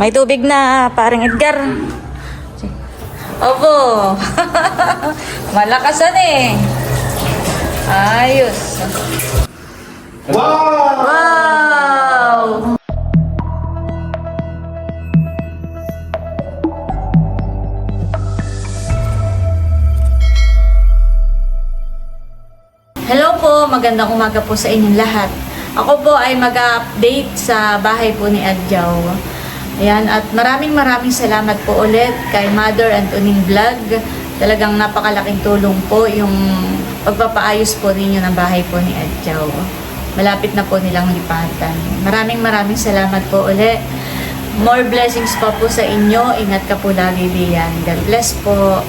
May tubig na, parang Edgar. Opo. Malakasan eh. Ayos. Wow! Wow! Hello po, magandang umaga po sa inyong lahat. Ako po ay mag-update sa bahay po ni Adjaw. Ayan, at maraming maraming salamat po ulit kay Mother Antonin Vlog. Talagang napakalaking tulong po yung pagpapaayos po ninyo ng bahay po ni Adjaw. Malapit na po nilang lipatan. Maraming maraming salamat po ulit. More blessings pa po sa inyo. Ingat ka po lagi diyan. God bless po.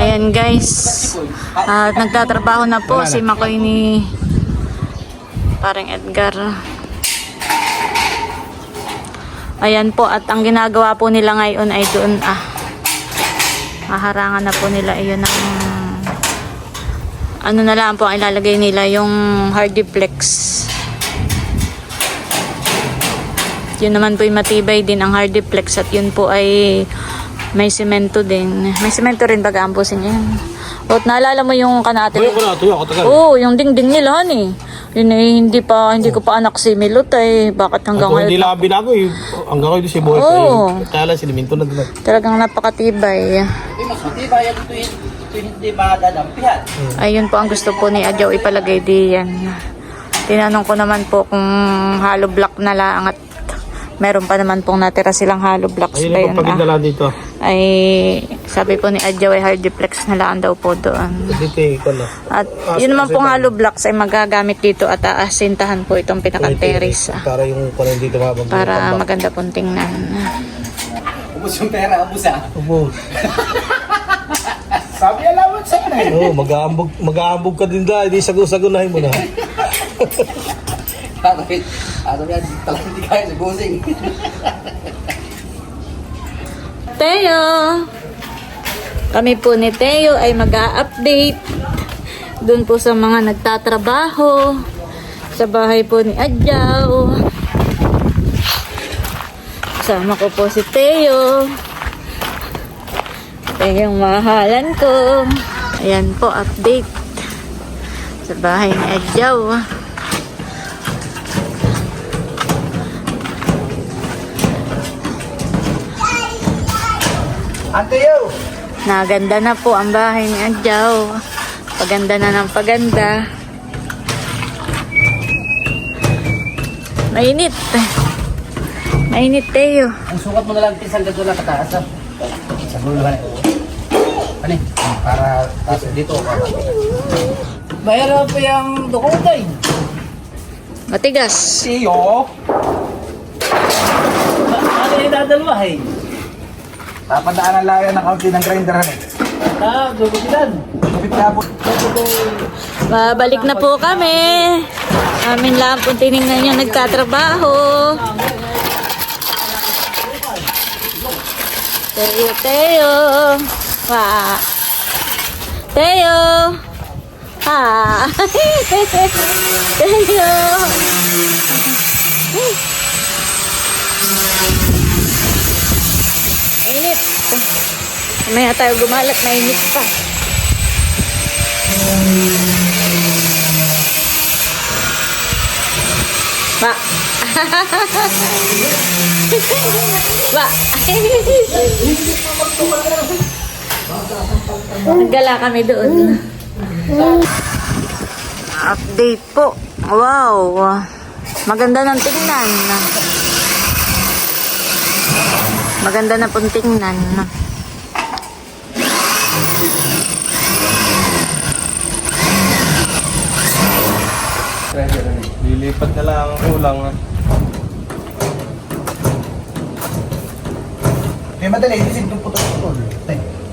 Ayan guys. At nagtatrabaho na po si Makoy ni parang Edgar. Ayan po at ang ginagawa po nila ngayon ay doon ah. Haharangan na po nila iyon ng ano na lang po ang ilalagay nila yung hardiplex. Yun naman po yung matibay din ang hardiplex at yun po ay may semento din. May semento rin baga ang pusin yan. At naalala mo yung tagal. Oo, yung dingding nila han eh. Yun eh, hindi pa, hindi ko pa anak si Milot eh. Bakit hanggang Ako hindi ngayon? lang binago eh. Hanggang kayo si Boy. Oo. Kaya lang, siliminto na din. Talagang napakatibay. Hindi mas matibay ang ito ito hindi madadampihan. Ayun po ang gusto po ni Adjaw ipalagay diyan. Tinanong ko naman po kung hollow block na lang at meron pa naman pong natira silang hollow blocks Ayun pa yung yun. ah. pagpagindala dito. Ay sabi po ni Adjaw ay hardiplex na lang daw po doon. Dito eh, ikaw na. At yun naman pong hollow blocks ay magagamit dito at aasintahan po itong pinaka-terrace ah, Para yung kung dito mabang. para maganda pong tingnan. Ubus yung pera, ubus ah. Ubo. Sabi alawan sa akin. Oo, mag-aambog, mag-aambog ka din dahil. Hindi sago-sagunahin mo na. Ano yan? Yan? Talagang hindi kaya sa busing. Teo! Kami po ni Teo ay mag-update doon po sa mga nagtatrabaho sa bahay po ni Adjaw. Kasama ko po si Teo. Teo yung mahalan ko. Ayan po, update sa bahay ni Adjaw. Ante! Naganda na po ang bahay ni Adjaw. Paganda na ng paganda. Mainit. Mainit tayo. Ang sukat mo na lang pisang ganito lang kataas ah. Sa gulo ba Ano? Para taas dito. Mayroon pa yung dukutay. Matigas. Siyo. Ano yung dadalwa eh? Papadaan ang layan ng kaunti ng grinder eh. Ah, gugupitan. Gugupitan po. Babalik na po kami. Amin lang po tinignan yung nagtatrabaho. Teo, Teo. Wa. Teo. Ha. Teo. Mainit. Mamaya tayo gumalat, mainit pa. Ba. ba. Naggala kami doon. Update po. Wow. Maganda ng tingnan. Maganda na pong tingnan. Lilipat na lang ang ulang. May madali, isip yung putol-putol.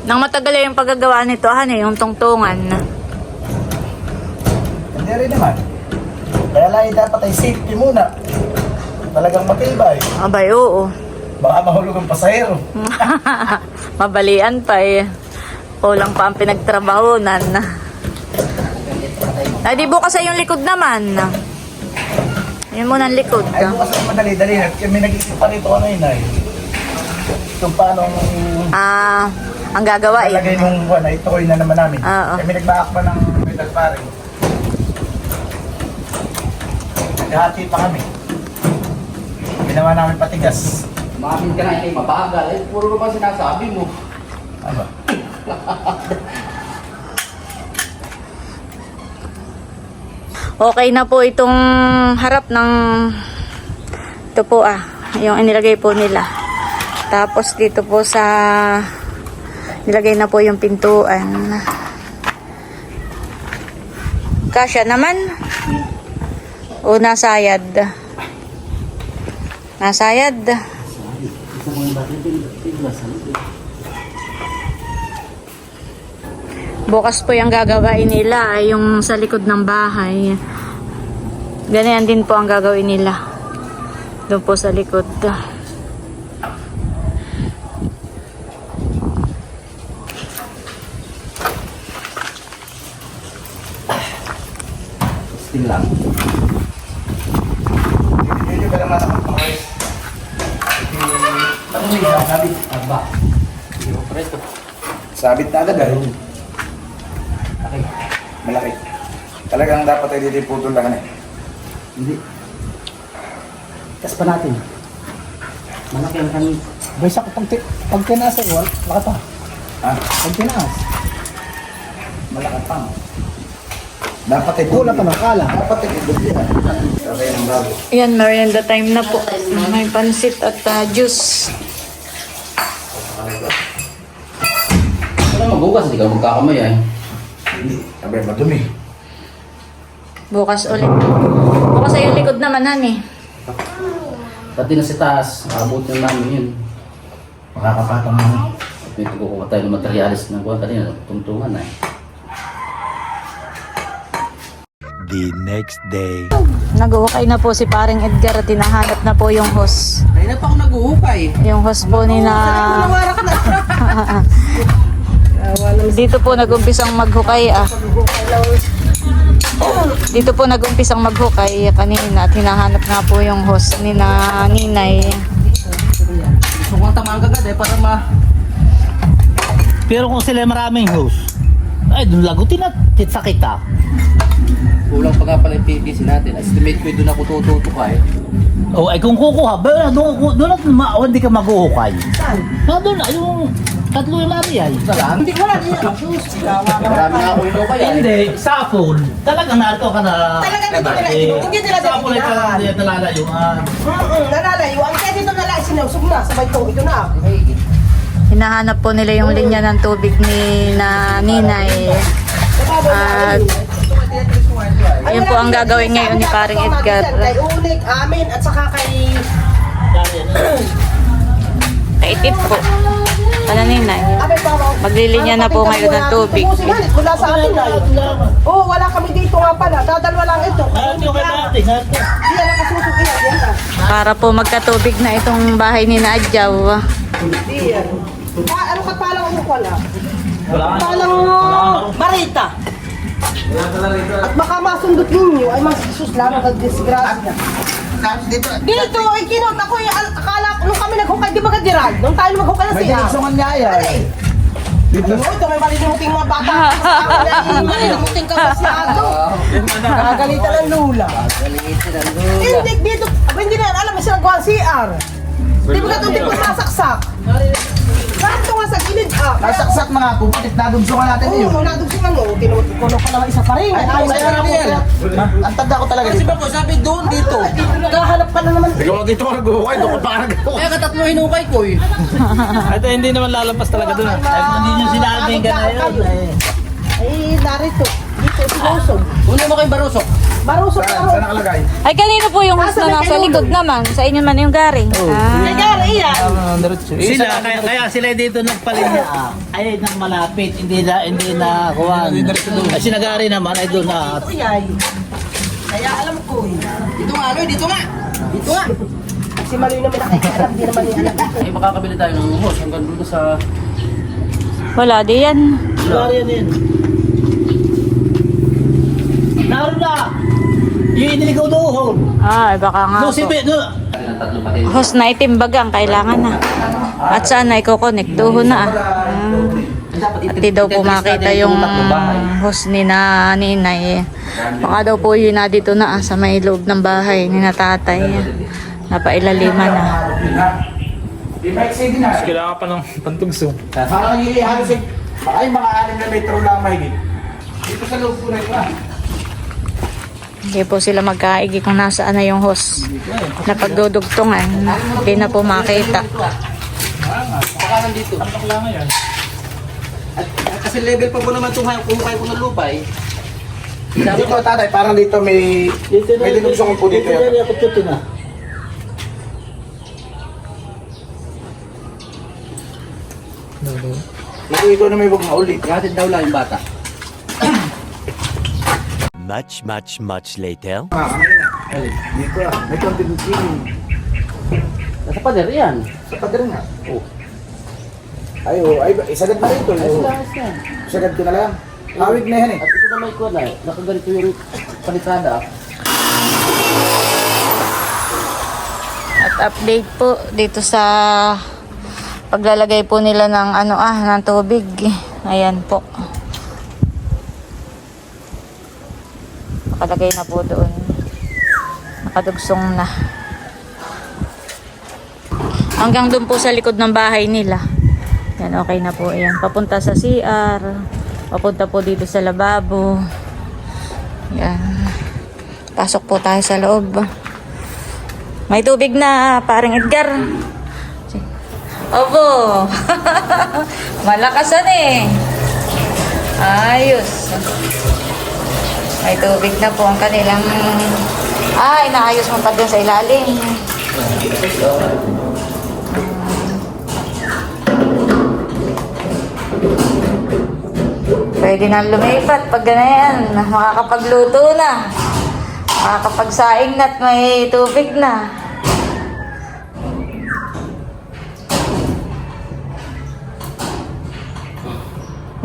Nang matagal yung paggagawa nito, eh, yung tungtungan. Hindi rin naman. Kaya lang eh, dapat ay safety muna. Talagang matibay. Abay, oo. Baka mahulog ang pasahero. Mabalian pa eh. Kulang pa ang pinagtrabahonan. Ay, di bukas ay yung likod naman. Yun muna ang likod. Ay bukas ang madali-dali. May nag-isip pa rito ano yun ay. Kung paano Ah, ang gagawa eh. Lagay nung buwan na itukoy na naman namin. Oo. Kami nagbaak pa ng metal pare. Naghati pa kami. Ginawa namin patigas. Umamin ka na, hindi mabagal. Eh, puro naman sinasabi mo. Ano? Okay na po itong harap ng ito po ah, yung inilagay po nila. Tapos dito po sa nilagay na po yung pintuan. Kasya naman. O nasayad. Nasayad. Bukas po yung gagawin nila, ay yung sa likod ng bahay. Ganyan din po ang gagawin nila. Doon po sa likod. Still lang. Hindi ba naman ako pangayos? Ano yung sabit? Aba. Iyo, presto. Sabit na agad ah. Okay. Malaki. Talagang dapat ay dito putol lang eh. Hindi. Kas pa natin. Malaki ang kanin. Baysa ko pag, pag tinaas ay wal, laka pa. Ha? Pag tinaas, Malaki pa. Dapat ay wala pa ng kala. Dapat ay dito. Okay ng bago. Yan, merienda time na po. May pansit at ah, juice. Wala magugas, hindi ka magkakamay ay. Hindi. Sabi, madumi. Bukas ulit. Bukas ay yung likod naman, han eh. Pati na si taas, abot na namin yun. Makakapatang mo. At may tukukuha tayo ng materialis ng buwan kanina, tungtungan na eh. the next day. Naguhukay na po si paring Edgar at tinahanap na po yung host. Ay, na pa ako naguhukay. Yung host po ni na... Dito po nag-umpisang maghukay ah. Dito po nag-umpisang maghukay kanina at hinahanap nga po yung host ni na Ninay. Gusto kong tamaan kagad eh, para ma... Pero kung sila maraming host, ay dun lagutin at sa kita. Kulang pa nga pala yung PPC natin. Estimate ko yun doon ako tututukay. O ay kung kukuha, ba doon doon at ma, hindi ka mag-uhukay. Saan? Na doon na, yung tatlo yung mami ay. Isa lang? Hindi, wala ako. Marami na ako hinukay ay. Hindi, sa phone, talagang narito ka na. Talagang dito nila, Eh, hindi nila Sa phone ay hindi nalalayuan. Mm-mm, nalalayo. Ang kaya dito nala sinusog na, sabay ko, ito na. Hinahanap po nila yung linya ng tubig ni na Ninay. At yun po ang gagawin ngayon ni paring Edgar. Kay Unik, amin, at saka kay... Kaitip po. Ano Ninay? Maglilinya na po ngayon ng tubig. Wala sa atin na. Oo, wala kami dito nga pala. Dadalwa lang ito. Ay, yung kay dati, dati. Hindi yan nakasusog yan. Yan ka. Para po magkatubig na itong bahay ni na Adjaw. Hindi yan. Pa, ano ka palang ano? Wala ka. Palang marita. At baka masundot ninyo ay masisus lang ang disgrasya. Dito, Dito, ay kinot ako yung al- akala ko nung kami naghukay, di ba kadirag? Nung tayo maghukay na may siya. direksyon nga yan. Dito. Ano, ito may malilimuting mga bata. Malilimuting ka masyado. Nagagalitan ng lula. Hindi, dito, aba, hindi na yan alam, may sinagawa ang CR. Di ba katong di pa sasaksak? Sakto nga sa gilid, ah. Nasaksak na nga po, bakit nadugsungan natin Oo, yun? oh, nadugsungan mo. Tinutukulo pa naman isa pa rin. Ay, Ay, ay, ayaw ay, ay, ay. Ang tanda ko talaga dito. ko, sabi doon, dito. Naghahanap ka na naman. Ikaw dito ka nag-uukay, doon ka pa nag-uukay. Kaya katatlo hinukay ko eh. Ito hindi naman lalampas talaga doon. Ay, hindi nyo sinabi ka na yun. eh. Ay, narito. Dito, sinusog. Una mo kay Barusok. Marusok Saan ako. saan nakalagay? Ay, kanino po yung host na nasa likod naman? Sa inyo man yung garing. Ah. Nagara, iyan. Sila, kaya, kaya sila dito nagpalinya. Ay, nang malapit, hindi na, hindi na, kuwan. Ay, sinagari naman, ay doon na. Ito yan. Kaya alam ko. eh. Dito nga, Aloy, dito nga. Dito nga. Si Maloy naman nakikialam, di naman niya alam. Ay, makakabili tayo ng hose hanggang doon sa... Wala, di yan. Sinagari yan yun. Naroon na! Yung iniligaw doon. Ah, ay baka nga Doon si po. Be, doon. ng tatlo pati. Hos na itimbagang kailangan na. At sana i-connect doon na. ah. Dapat At di daw po makita yung hos ni na ninay. Baka daw po yun na dito na ah, sa may loob ng bahay ni na tatay. Napailaliman na. Di ba exceed na? Kailangan pa ng pantugso. Parang hindi halos eh. Ay, mga anim na metro lang mahigit. Dito sa loob po na ito ah. Hindi po sila magkaigi kung nasaan na yung hos na pagdudugtungan. Hindi na po makita. Baka nandito. At, at kasi level pa po naman itong kumukay ko ng lupa eh. Dito tatay, parang dito may Dito na. may dinugsungan po dito. Dito na, ako dito na. Ito ito na may maulit. Ihatid daw lang yung bata. Much, much, much later. Ah. Ay, dito ah. May konting cleaning. Nasa pader yan. Sa pader nga. Oh. Ay, oh, ay, isagad na rito. Ayos Oh. lang, ayos lang. Isagad ko na lang. Awig na yan eh. At ito na may ko na, nakaganito yung palitrada. At update po dito sa paglalagay po nila ng ano ah ng tubig. Ayan po. Nakalagay na po doon. Nakadugsong na. Hanggang doon po sa likod ng bahay nila. Yan, okay na po. Ayan, papunta sa CR. Papunta po dito sa lababo. Yan. Pasok po tayo sa loob. May tubig na, parang Edgar. Opo. Malakasan eh. Ayos. May tubig na po ang kanilang... Ah, inaayos mo pa dun sa ilalim. Pwede na lumipat pag ganyan. Makakapagluto na. Makakapagsaing na at may tubig na.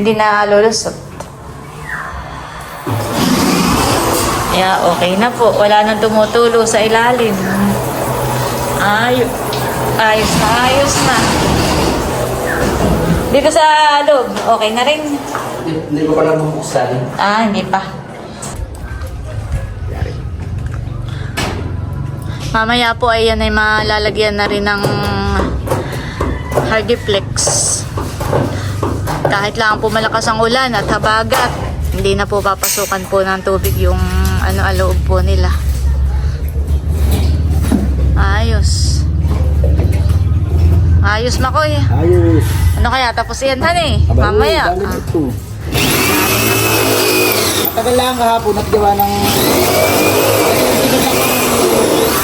Hindi na lulusot. Yeah, okay na po. Wala nang tumutulo sa ilalim. Ayos. Ayos na, ayos na. Dito sa loob, okay na rin. Hindi, hindi ko pala bubuksan. Ah, hindi pa. Mamaya po ay yan ay malalagyan na rin ng hardiplex. Kahit lang po malakas ang ulan at habagat, hindi na po papasukan po ng tubig yung ano aloob po nila. Ayos. Ayos makoy. Ayos. Ano kaya tapos yan han eh? Mamaya. Ah. Lang kahapon at gawa ng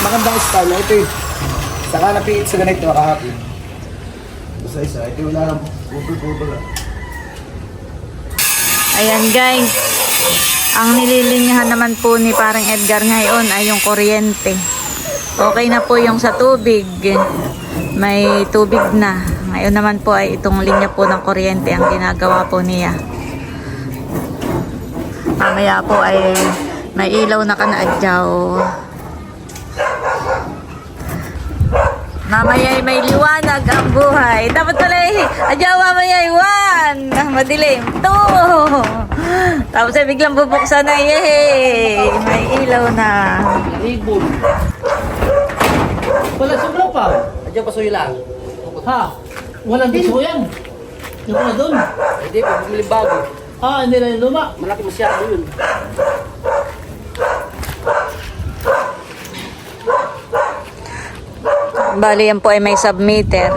magandang style. Ito eh. Saka napiit sa ganito kahapon. Isa isa. Ito wala lang. Putol-putol lang. Ayan guys. Ang nililinyahan naman po ni parang Edgar ngayon ay yung kuryente. Okay na po yung sa tubig. May tubig na. Ngayon naman po ay itong linya po ng kuryente ang ginagawa po niya. Mamaya po ay may ilaw na kanaadyaw. Mamaya ay may liwanag ang buhay. Dapat pala eh, adyaw mamaya ay one. Madilim. Two. Tapos ay biglang bubuksan na eh. May ilaw na. Ibon. Wala sobra pa. Adyan pasuyo lang. Ha? Walang gusto yan. Yung na doon. Hindi, pag bumili bago. Ah, hindi na yung luma. Malaki masyado yun. Bali yan po ay may submeter.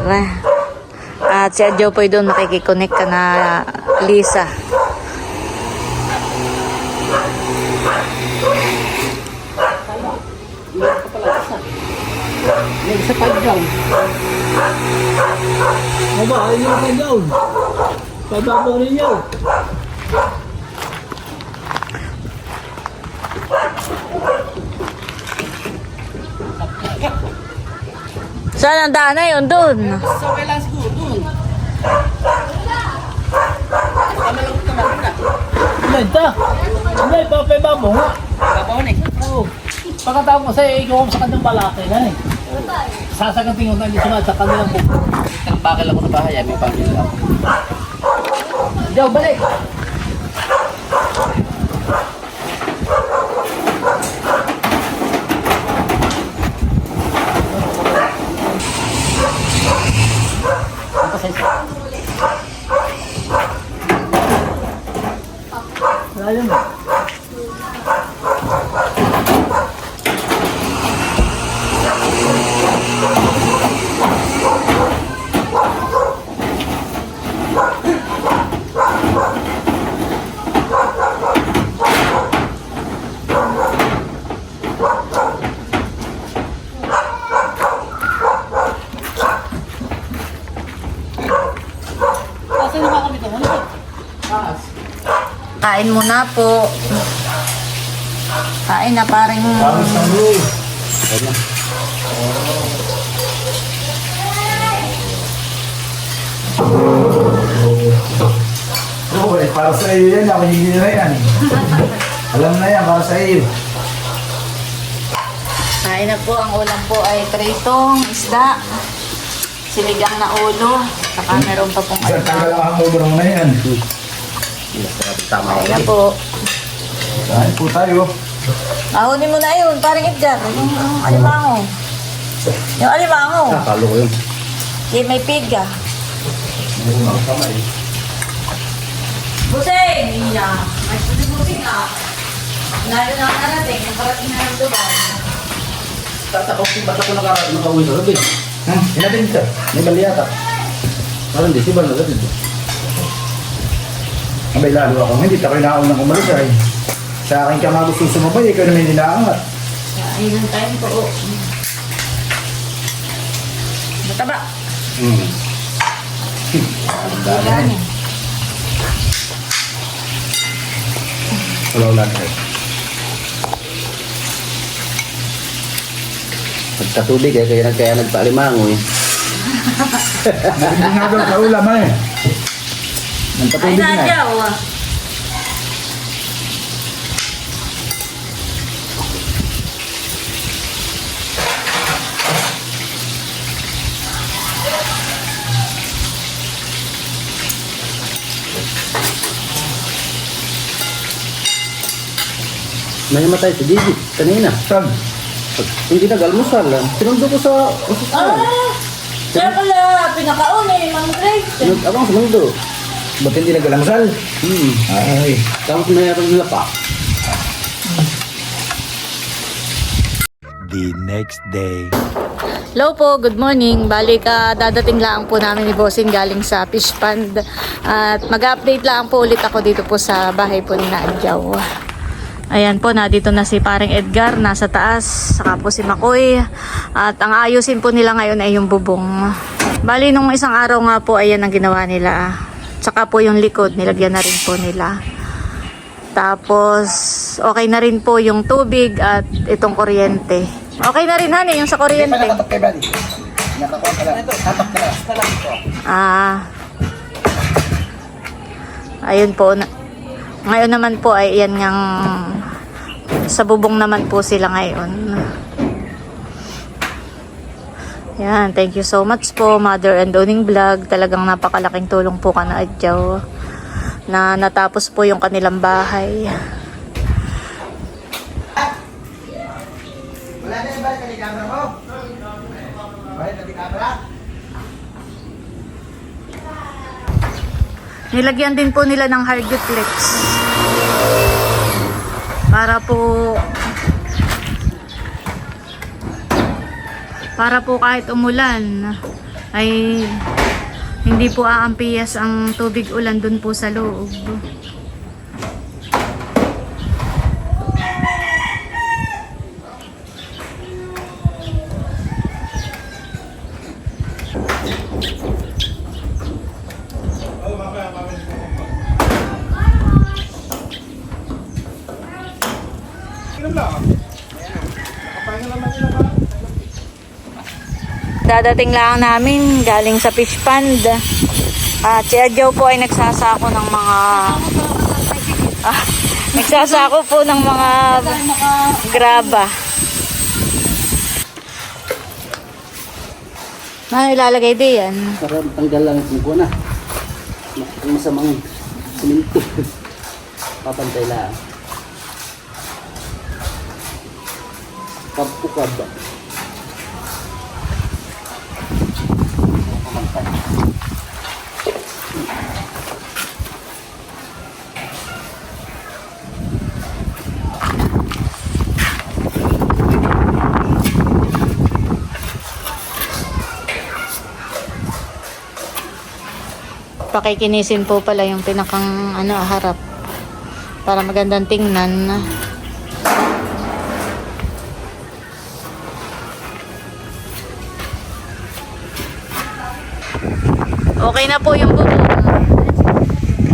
At si Adjo po ay doon makikiconnect ka na Lisa. May isa pa dyan. Aba, ayun yung kagaw. Pababaw ninyo. Saan ang daan na yun? Doon. So, kailangan siguro dun. Kamalang naman na. Hindi, ta. Hindi, papababaw nga. Kabaw na eh. Oo. Pagkatapos ay ikaw sa kanyang balaki na eh. Sasaganting ko na sumat sa kanilang buko. Bakal ako na bahay, ay may pamilya ako. Diyaw, balik! Kain muna po. Kain na parang... Oo, eh, para sa iyo yan. Ako hindi na yan. Alam na yan, para sa iyo. Kain na po. Ang ulam po ay tritong, isda, siligang na ulo, saka meron pa pong tagal alimango. ang ulo na yan. Tama Kain na po. Kain po tayo. Ahonin mo na yun, parang Edgar. Yung, yung alimango. Yung alimango. Kalo ko yun. Di may piga. Buseng! Iya. May busing ah. Lalo na narating, yung parating na ng Dubai. Tatakot si bata ko nakara- nakauwi sa gabi. Hmm, inatin ito. May bali yata. Parang di, si Bal na. Abay, lalo ako. Hindi tayo naunang umalis ay. Sa akin ka nga gusto sumabay, ikaw naman ninaangat. Ayun ang time po. oh. Mataba. Hmm. Gani. Wala wala na. Pagkatubig eh, kaya, kaya nagpaalimango eh. Hindi nga daw sa ulam eh. Ay, patubig na. nadyaw. ah. May namatay si Gigi kanina. Saan? Hindi nag-almusal lang. Sinundo ko sa ospital. Ah! Siya pala, pinakauni, Mang Grace. Sinund, abang sinundo. Ba't hindi nag-alamsal? Hmm. Ay. Tapos mayroon nila pa. The next day. Hello po, good morning. Bali ka, dadating lang po namin ni Bossing galing sa fish pond. At mag-update lang po ulit ako dito po sa bahay po ni Nadjaw. Ayan po, nandito na si paring Edgar, nasa taas, saka po si Makoy. At ang ayusin po nila ngayon ay yung bubong. Bali, nung isang araw nga po, ayan ang ginawa nila. Tsaka po yung likod, nilagyan na rin po nila. Tapos, okay na rin po yung tubig at itong kuryente. Okay na rin, honey, yung sa kuryente. Ah. Ayun po. Na, ngayon naman po ay yan ngang sa bubong naman po sila ngayon. Yan, thank you so much po Mother and Owning Vlog. Talagang napakalaking tulong po ka na adyaw na natapos po yung kanilang bahay. Wala na yung balik camera mo. Balik camera. Nilagyan din po nila ng hard duplex. Para po para po kahit umulan ay hindi po aampiyas ang tubig ulan dun po sa loob. Dadating lang namin galing sa fish pond. At si Adjo po ay nagsasako ng mga ah, nagsasako po ng mga graba. Na ilalagay din yan. Para tanggal lang. Ang masamang siminto. Papantay lang. Kapukad ba? Pakikinisin po pala yung pinakang ano, harap. Para magandang tingnan. Okay na po yung bubong.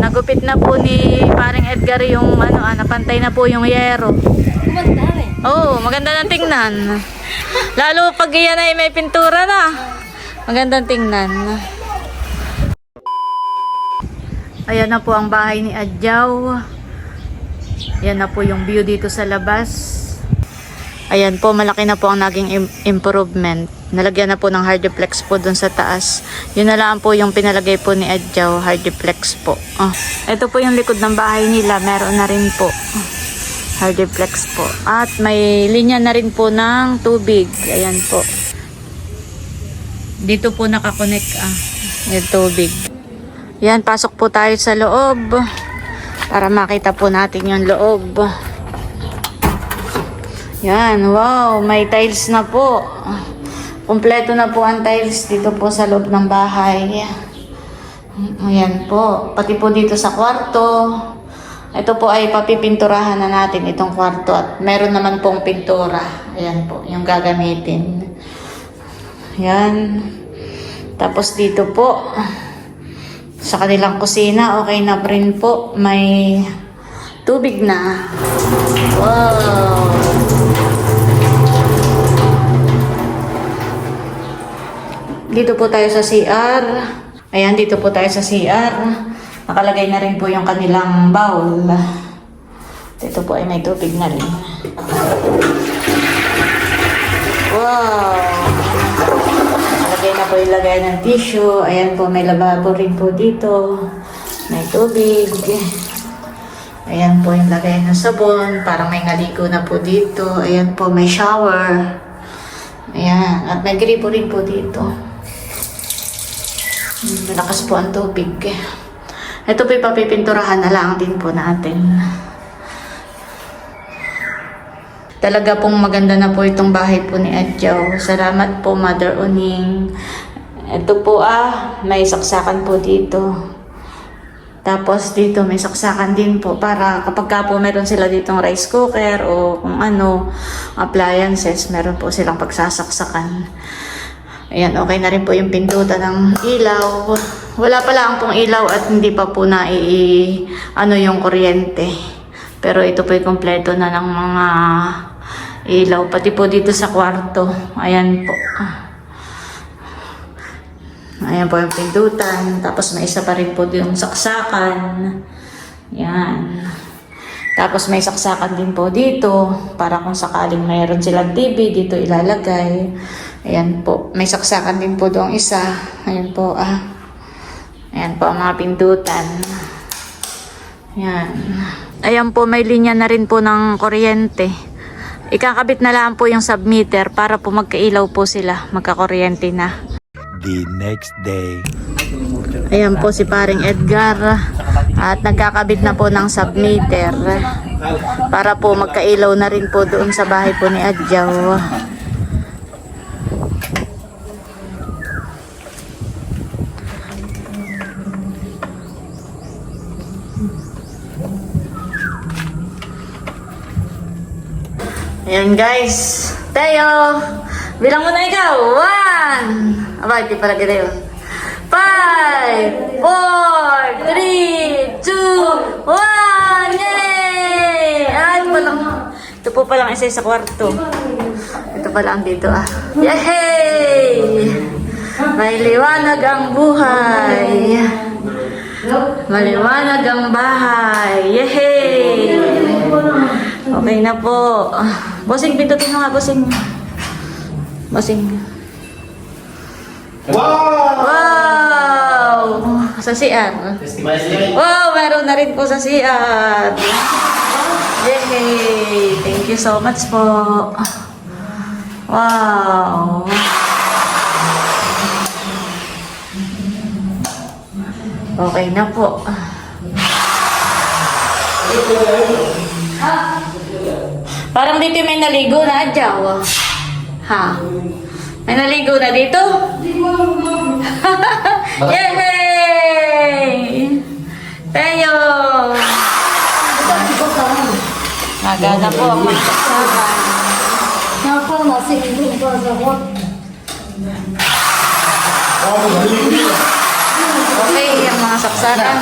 Nagupit na po ni paring Edgar yung ano, ah, napantay na po yung yero. Oh, maganda ng tingnan. Lalo pag iyan ay may pintura na. Magandang tingnan. Ayan na po ang bahay ni Adjaw. Ayan na po yung view dito sa labas. Ayan po, malaki na po ang naging im- improvement. Nalagyan na po ng hardiplex po dun sa taas. Yun na lang po yung pinalagay po ni Adjaw, hardiplex po. Oh. Ito po yung likod ng bahay nila, meron na rin po. Hardiplex po. At may linya na rin po ng tubig. Ayan po. Dito po nakakonect ah, yung tubig. Yan, pasok po tayo sa loob para makita po natin yung loob. Yan, wow, may tiles na po. Kompleto na po ang tiles dito po sa loob ng bahay. Ayan po, pati po dito sa kwarto. Ito po ay papipinturahan na natin itong kwarto at meron naman pong pintura. Ayan po, yung gagamitin. Ayan. Tapos dito po, sa kanilang kusina, okay na rin po. May tubig na. Wow! Dito po tayo sa CR. Ayan, dito po tayo sa CR. Nakalagay na rin po yung kanilang bowl. Dito po ay may tubig na rin. Wow! Na po yung lagay ng tissue. Ayan po, may lababo rin po dito. May tubig. Ayan po yung lagay ng sabon. Parang may ngaligo na po dito. Ayan po, may shower. Ayan. At may gripo rin po dito. Malakas po ang tubig. Ito po ipapipinturahan na lang din po natin. Talaga pong maganda na po itong bahay po ni Adjaw. Salamat po, Mother Uning. Ito po ah, may saksakan po dito. Tapos dito may saksakan din po para kapag ka po meron sila ditong rice cooker o kung ano, appliances, meron po silang pagsasaksakan. Ayan, okay na rin po yung pindutan ng ilaw. Wala pa lang pong ilaw at hindi pa po na i, ano yung kuryente. Pero ito po yung kompleto na ng mga ilaw. Pati po dito sa kwarto. Ayan po. Ayan po yung pindutan. Tapos may isa pa rin po yung saksakan. Yan. Tapos may saksakan din po dito para kung sakaling mayroon silang TV dito ilalagay. Ayan po. May saksakan din po doong isa. Ayan po ah. Ayan po ang mga pindutan. Ayan. Ayan po may linya na rin po ng kuryente. Ikakabit na lang po yung submeter para po magkailaw po sila. Magkakuryente na. The next day. Ayan po si paring Edgar at nagkakabit na po ng submeter para po magkailaw na rin po doon sa bahay po ni Adjaw. Ayan guys. Tayo! Bilang mo na ikaw. One! Aba, hindi pala ganda yun. Five, four, three, two, one! Yay! Ay, palang, ito po palang isa sa kwarto. Ito pala ang dito ah. Yay! May liwanag ang buhay. Maliwanag ang bahay. Yay! Okay na po. Bossing, pindutin mo nga, bossing. Bossing. Wow! Sa CR. Wow, meron na rin po sa CR. Yay! Thank you so much po. Wow! Okay na po. Parang dito may naligo na adyaw. Ha? May naligo na dito? Yay! Tayo! Magana po ang mga saksakan. Okay, ang mga saksakan.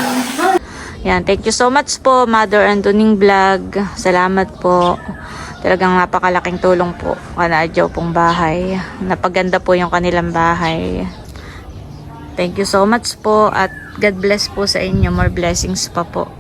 Yan, thank you so much po, Mother Antoning Vlog. Salamat po. Talagang napakalaking tulong po kana Adjaw pong bahay. Napaganda po yung kanilang bahay. Thank you so much po at God bless po sa inyo. More blessings pa po.